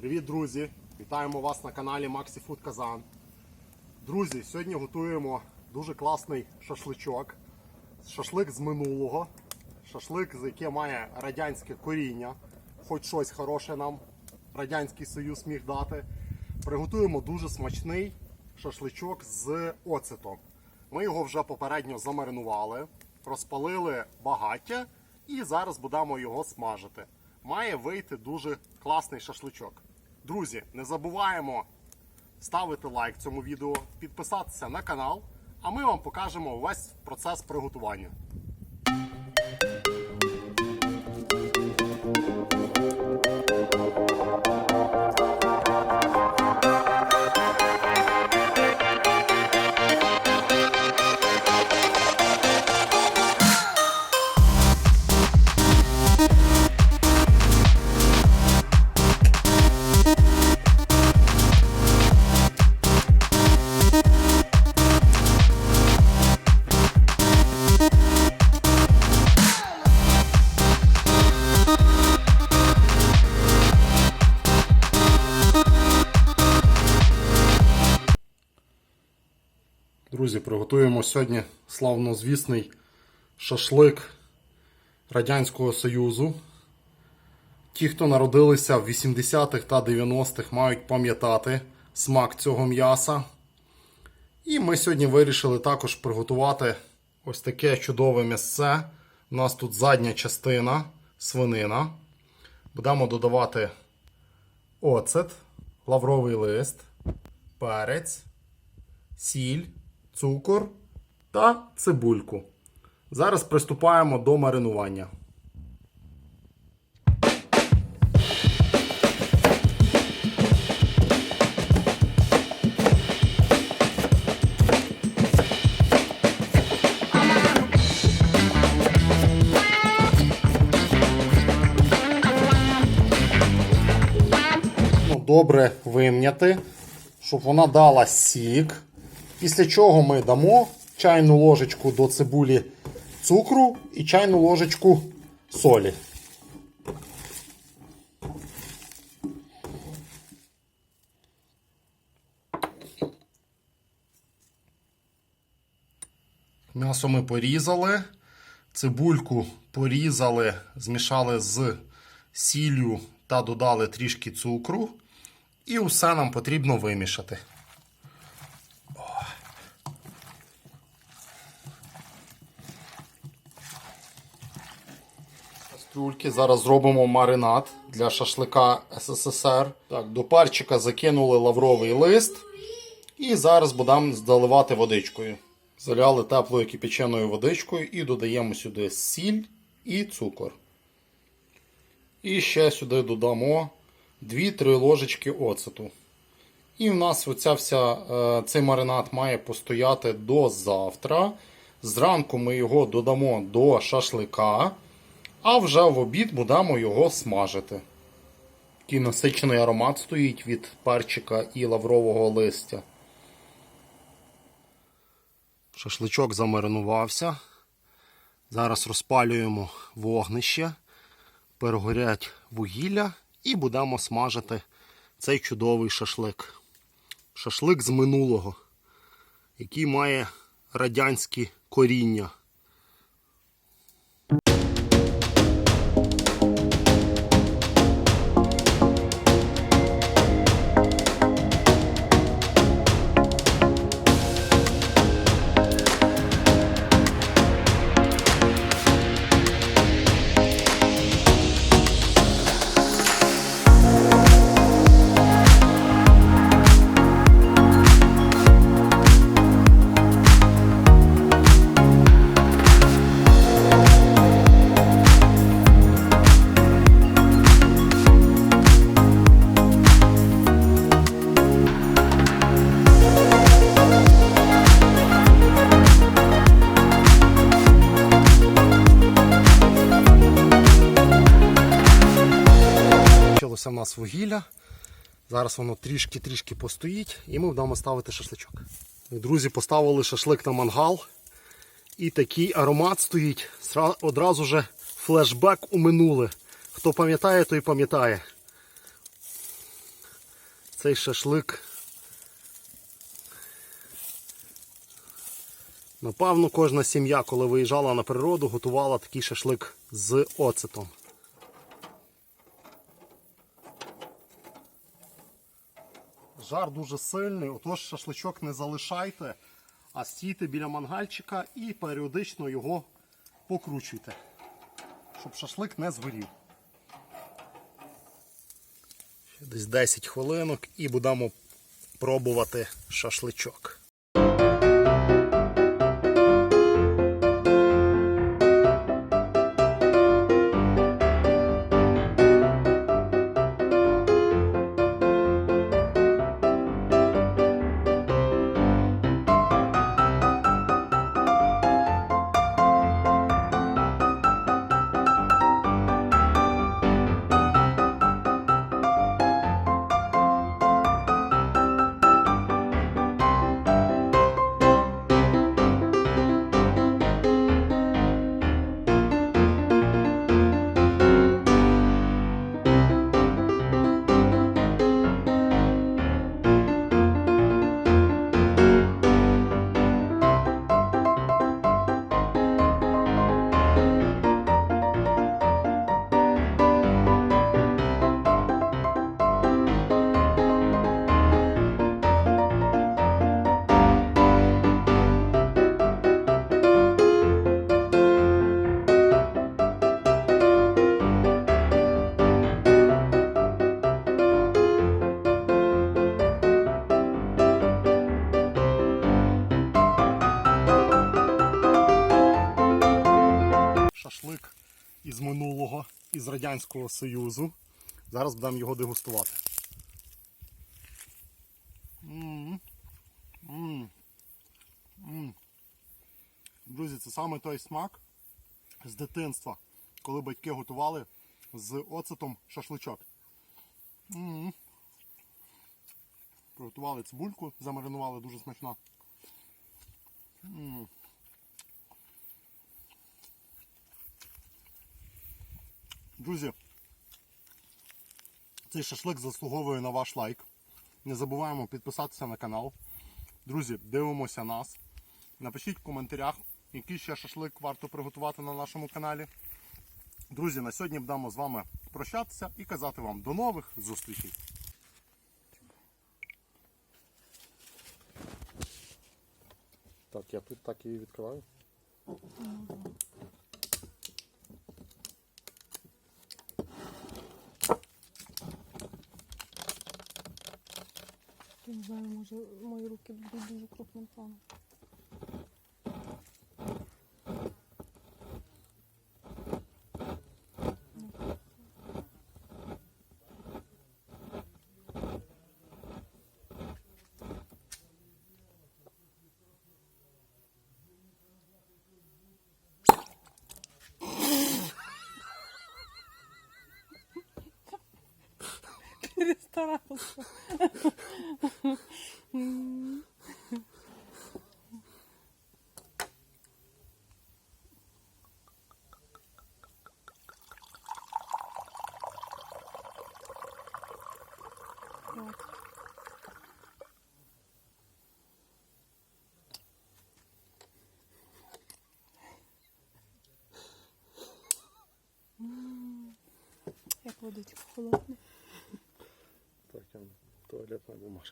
Привіт, друзі! Вітаємо вас на каналі Maxi Food Казан. Друзі, сьогодні готуємо дуже класний шашличок. Шашлик з минулого. Шашлик, яке має радянське коріння. Хоч щось хороше нам Радянський Союз міг дати. Приготуємо дуже смачний шашличок з оцетом. Ми його вже попередньо замаринували, розпалили багаття і зараз будемо його смажити. Має вийти дуже класний шашличок. Друзі, не забуваємо ставити лайк цьому відео, підписатися на канал, а ми вам покажемо весь процес приготування. Приготуємо сьогодні славнозвісний шашлик Радянського Союзу. Ті, хто народилися в 80-х та 90-х, мають пам'ятати смак цього м'яса. І ми сьогодні вирішили також приготувати ось таке чудове м'ясце. У нас тут задня частина свинина. Будемо додавати оцет, лавровий лист, перець, сіль, цукор та цибульку. Зараз приступаємо до маринування. Ну, добре вим'яти, щоб вона дала сік. Після чого ми дамо чайну ложечку до цибулі цукру і чайну ложечку солі. М'ясо ми порізали, цибульку порізали, змішали з сіллю та додали трішки цукру. І все нам потрібно вимішати. Кастрюльки. Зараз зробимо маринад для шашлика СССР. Так, до парчика закинули лавровий лист. І зараз будемо заливати водичкою. Заляли теплою кипяченою водичкою і додаємо сюди сіль і цукор. І ще сюди додамо 2-3 ложечки оцету. І в нас оця вся, е, цей маринад має постояти до завтра. Зранку ми його додамо до шашлика. А вже в обід будемо його смажити. Такий насичений аромат стоїть від перчика і лаврового листя. Шашличок замаринувався. Зараз розпалюємо вогнище, перегорять вугілля і будемо смажити цей чудовий шашлик. Шашлик з минулого, який має радянські коріння. Нас вугілля. Зараз воно трішки-трішки постоїть і ми будемо ставити шашличок. Друзі, поставили шашлик на мангал. І такий аромат стоїть. Одразу же флешбек у минуле. Хто пам'ятає, той пам'ятає. Цей шашлик. Напевно, кожна сім'я, коли виїжджала на природу, готувала такий шашлик з оцетом. Жар дуже сильний, отож шашличок не залишайте, а стійте біля мангальчика і періодично його покручуйте, щоб шашлик не згорів. Десь 10 хвилинок і будемо пробувати шашличок. Радянського Союзу. Зараз будемо його дегустувати. М. М. М. Друзі, це саме той смак з дитинства, коли батьки готували з оцетом шашличок. М. Приготували цибульку, замаринували дуже смачно. Друзі, цей шашлик заслуговує на ваш лайк. Не забуваємо підписатися на канал. Друзі, дивимося нас. Напишіть в коментарях, який ще шашлик варто приготувати на нашому каналі. Друзі, на сьогодні будемо з вами прощатися і казати вам до нових зустрічей. Так, я тут так її відкриваю. Не знаю, може мої руки будуть дуже крупним планом. собі старався. Як водичку холодну. algunos.